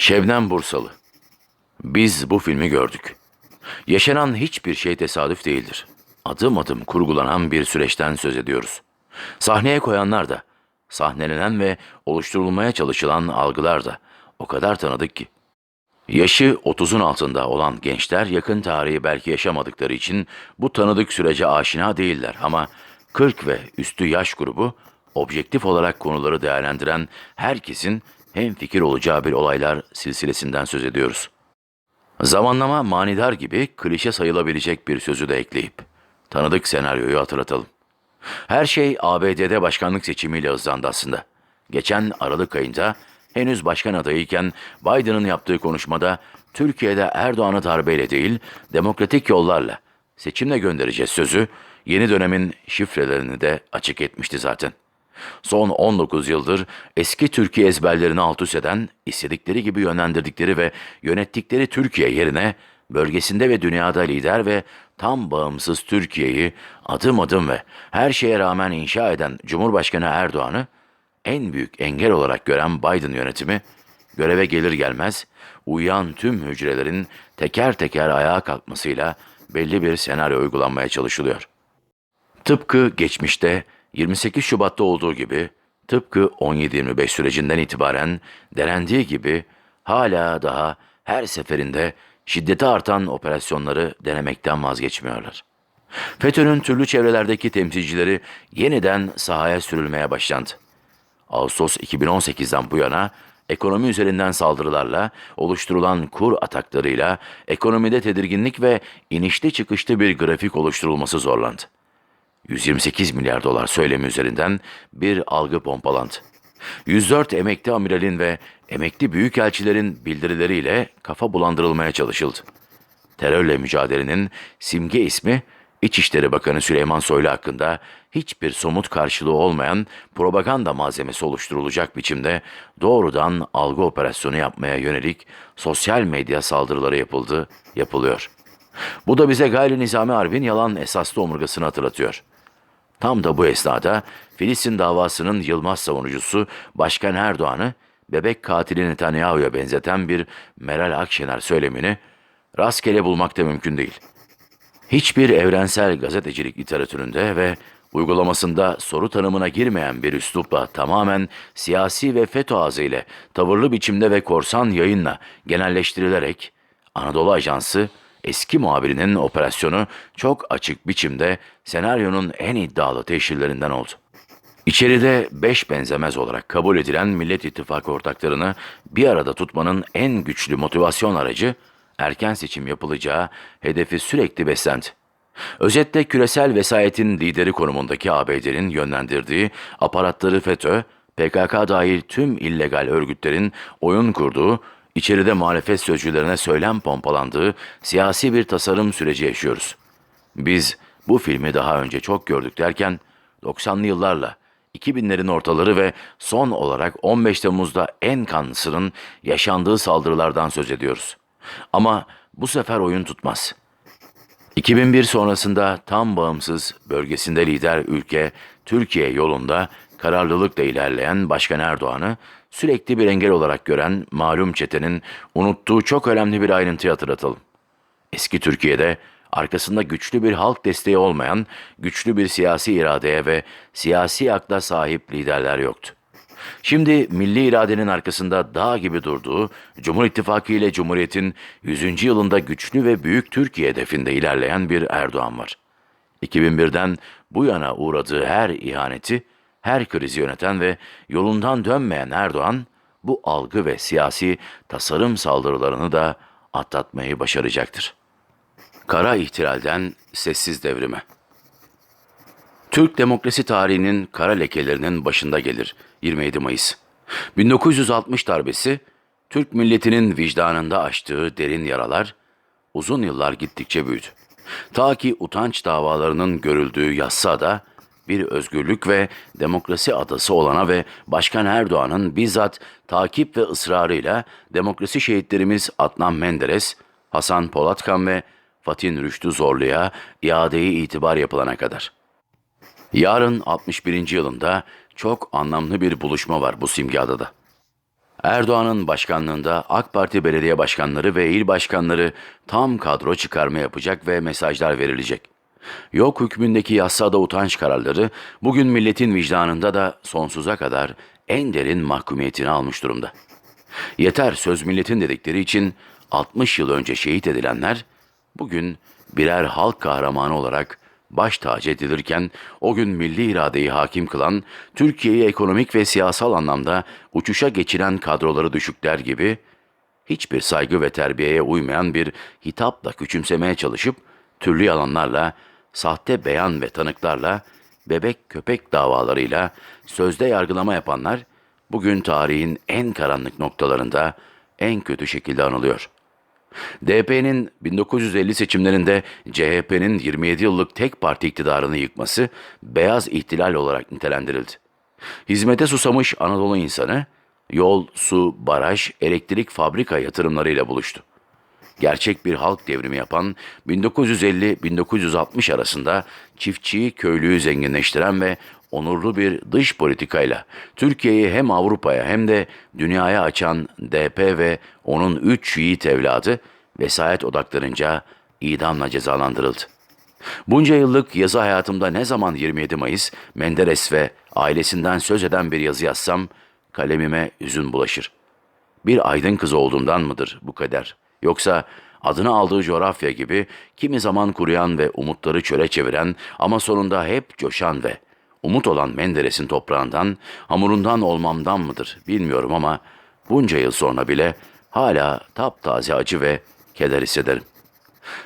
Şebnem Bursalı. Biz bu filmi gördük. Yaşanan hiçbir şey tesadüf değildir. Adım adım kurgulanan bir süreçten söz ediyoruz. Sahneye koyanlar da, sahnelenen ve oluşturulmaya çalışılan algılar da o kadar tanıdık ki. Yaşı 30'un altında olan gençler yakın tarihi belki yaşamadıkları için bu tanıdık sürece aşina değiller ama 40 ve üstü yaş grubu objektif olarak konuları değerlendiren herkesin hem fikir olacağı bir olaylar silsilesinden söz ediyoruz. Zamanlama manidar gibi klişe sayılabilecek bir sözü de ekleyip tanıdık senaryoyu hatırlatalım. Her şey ABD'de başkanlık seçimiyle hızlandı aslında. Geçen Aralık ayında henüz başkan adayıyken Biden'ın yaptığı konuşmada Türkiye'de Erdoğan'ı darbeyle değil demokratik yollarla seçimle göndereceğiz sözü yeni dönemin şifrelerini de açık etmişti zaten. Son 19 yıldır eski Türkiye ezberlerini alt üst eden, istedikleri gibi yönlendirdikleri ve yönettikleri Türkiye yerine bölgesinde ve dünyada lider ve tam bağımsız Türkiye'yi adım adım ve her şeye rağmen inşa eden Cumhurbaşkanı Erdoğan'ı en büyük engel olarak gören Biden yönetimi göreve gelir gelmez uyuyan tüm hücrelerin teker teker ayağa kalkmasıyla belli bir senaryo uygulanmaya çalışılıyor. Tıpkı geçmişte 28 Şubat'ta olduğu gibi, tıpkı 17-25 sürecinden itibaren denendiği gibi hala daha her seferinde şiddeti artan operasyonları denemekten vazgeçmiyorlar. FETÖ'nün türlü çevrelerdeki temsilcileri yeniden sahaya sürülmeye başlandı. Ağustos 2018'den bu yana ekonomi üzerinden saldırılarla, oluşturulan kur ataklarıyla ekonomide tedirginlik ve inişli çıkışlı bir grafik oluşturulması zorlandı. 128 milyar dolar söylemi üzerinden bir algı pompalandı. 104 emekli amiralin ve emekli büyükelçilerin bildirileriyle kafa bulandırılmaya çalışıldı. Terörle mücadelenin simge ismi İçişleri Bakanı Süleyman Soylu hakkında hiçbir somut karşılığı olmayan propaganda malzemesi oluşturulacak biçimde doğrudan algı operasyonu yapmaya yönelik sosyal medya saldırıları yapıldı, yapılıyor. Bu da bize gayri nizami harbin yalan esaslı omurgasını hatırlatıyor. Tam da bu esnada Filistin davasının Yılmaz savunucusu Başkan Erdoğan'ı bebek katili Netanyahu'ya benzeten bir Meral Akşener söylemini rastgele bulmak da mümkün değil. Hiçbir evrensel gazetecilik literatüründe ve uygulamasında soru tanımına girmeyen bir üslupla tamamen siyasi ve FETÖ ağzıyla tavırlı biçimde ve korsan yayınla genelleştirilerek Anadolu Ajansı eski muhabirinin operasyonu çok açık biçimde senaryonun en iddialı teşhirlerinden oldu. İçeride beş benzemez olarak kabul edilen Millet İttifakı ortaklarını bir arada tutmanın en güçlü motivasyon aracı erken seçim yapılacağı hedefi sürekli beslendi. Özetle küresel vesayetin lideri konumundaki ABD'nin yönlendirdiği aparatları FETÖ, PKK dahil tüm illegal örgütlerin oyun kurduğu, içeride muhalefet sözcülerine söylem pompalandığı siyasi bir tasarım süreci yaşıyoruz. Biz bu filmi daha önce çok gördük derken 90'lı yıllarla 2000'lerin ortaları ve son olarak 15 Temmuz'da en kanlısının yaşandığı saldırılardan söz ediyoruz. Ama bu sefer oyun tutmaz. 2001 sonrasında tam bağımsız bölgesinde lider ülke Türkiye yolunda kararlılıkla ilerleyen Başkan Erdoğan'ı sürekli bir engel olarak gören malum çetenin unuttuğu çok önemli bir ayrıntıyı hatırlatalım. Eski Türkiye'de arkasında güçlü bir halk desteği olmayan, güçlü bir siyasi iradeye ve siyasi akla sahip liderler yoktu. Şimdi milli iradenin arkasında dağ gibi durduğu, Cumhur İttifakı ile Cumhuriyet'in 100. yılında güçlü ve büyük Türkiye hedefinde ilerleyen bir Erdoğan var. 2001'den bu yana uğradığı her ihaneti, her krizi yöneten ve yolundan dönmeyen Erdoğan, bu algı ve siyasi tasarım saldırılarını da atlatmayı başaracaktır. Kara ihtilalden sessiz devrime. Türk demokrasi tarihinin kara lekelerinin başında gelir 27 Mayıs. 1960 darbesi Türk milletinin vicdanında açtığı derin yaralar uzun yıllar gittikçe büyüdü. Ta ki utanç davalarının görüldüğü Yassıada bir özgürlük ve demokrasi adası olana ve Başkan Erdoğan'ın bizzat takip ve ısrarıyla demokrasi şehitlerimiz Adnan Menderes, Hasan Polatkan ve Fatin Rüştü Zorlu'ya iadeyi itibar yapılana kadar. Yarın 61. yılında çok anlamlı bir buluşma var bu simge adada. Erdoğan'ın başkanlığında AK Parti belediye başkanları ve il başkanları tam kadro çıkarma yapacak ve mesajlar verilecek. Yok hükmündeki yassada utanç kararları bugün milletin vicdanında da sonsuza kadar en derin mahkumiyetini almış durumda. Yeter söz milletin dedikleri için 60 yıl önce şehit edilenler bugün birer halk kahramanı olarak baş tacı edilirken o gün milli iradeyi hakim kılan, Türkiye'yi ekonomik ve siyasal anlamda uçuşa geçiren kadroları düşükler gibi hiçbir saygı ve terbiyeye uymayan bir hitapla küçümsemeye çalışıp türlü yalanlarla, sahte beyan ve tanıklarla, bebek köpek davalarıyla sözde yargılama yapanlar bugün tarihin en karanlık noktalarında en kötü şekilde anılıyor. DP'nin 1950 seçimlerinde CHP'nin 27 yıllık tek parti iktidarını yıkması beyaz ihtilal olarak nitelendirildi. Hizmete susamış Anadolu insanı yol, su, baraj, elektrik fabrika yatırımlarıyla buluştu. Gerçek bir halk devrimi yapan 1950-1960 arasında çiftçiyi, köylüyü zenginleştiren ve onurlu bir dış politikayla Türkiye'yi hem Avrupa'ya hem de dünyaya açan DP ve onun üç yiğit evladı vesayet odaklarınca idamla cezalandırıldı. Bunca yıllık yazı hayatımda ne zaman 27 Mayıs, Menderes ve ailesinden söz eden bir yazı yazsam kalemime hüzün bulaşır. Bir aydın kızı olduğumdan mıdır bu kader? Yoksa adını aldığı coğrafya gibi kimi zaman kuruyan ve umutları çöle çeviren ama sonunda hep coşan ve umut olan Menderes'in toprağından, hamurundan olmamdan mıdır bilmiyorum ama bunca yıl sonra bile hala taptaze acı ve keder hissederim.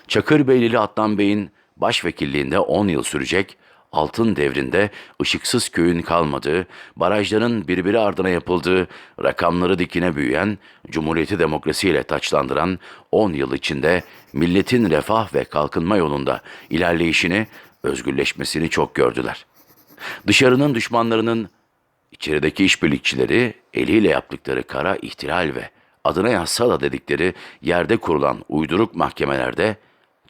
Çakırbeylili Adnan Bey'in başvekilliğinde 10 yıl sürecek, altın devrinde ışıksız köyün kalmadığı, barajların birbiri ardına yapıldığı, rakamları dikine büyüyen, Cumhuriyeti demokrasiyle taçlandıran 10 yıl içinde milletin refah ve kalkınma yolunda ilerleyişini, özgürleşmesini çok gördüler. Dışarının düşmanlarının İçerideki işbirlikçileri eliyle yaptıkları kara ihtilal ve adına yassala dedikleri yerde kurulan uyduruk mahkemelerde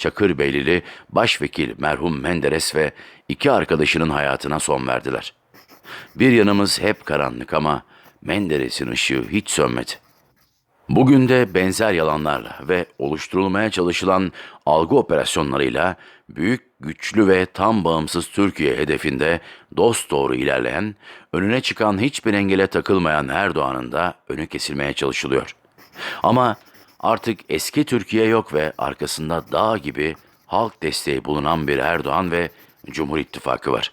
Çakırbeylili Başvekil merhum Menderes ve iki arkadaşının hayatına son verdiler. Bir yanımız hep karanlık ama Menderes'in ışığı hiç sönmedi. Bugün de benzer yalanlarla ve oluşturulmaya çalışılan algı operasyonlarıyla büyük, güçlü ve tam bağımsız Türkiye hedefinde dost doğru ilerleyen, önüne çıkan hiçbir engele takılmayan Erdoğan'ın da önü kesilmeye çalışılıyor. Ama artık eski Türkiye yok ve arkasında dağ gibi halk desteği bulunan bir Erdoğan ve Cumhur İttifakı var.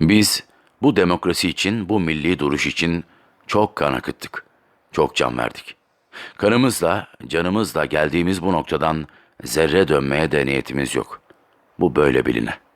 Biz bu demokrasi için, bu milli duruş için çok kan akıttık, çok can verdik. Kanımızla, canımızla geldiğimiz bu noktadan zerre dönmeye de niyetimiz yok. Bu böyle biline.''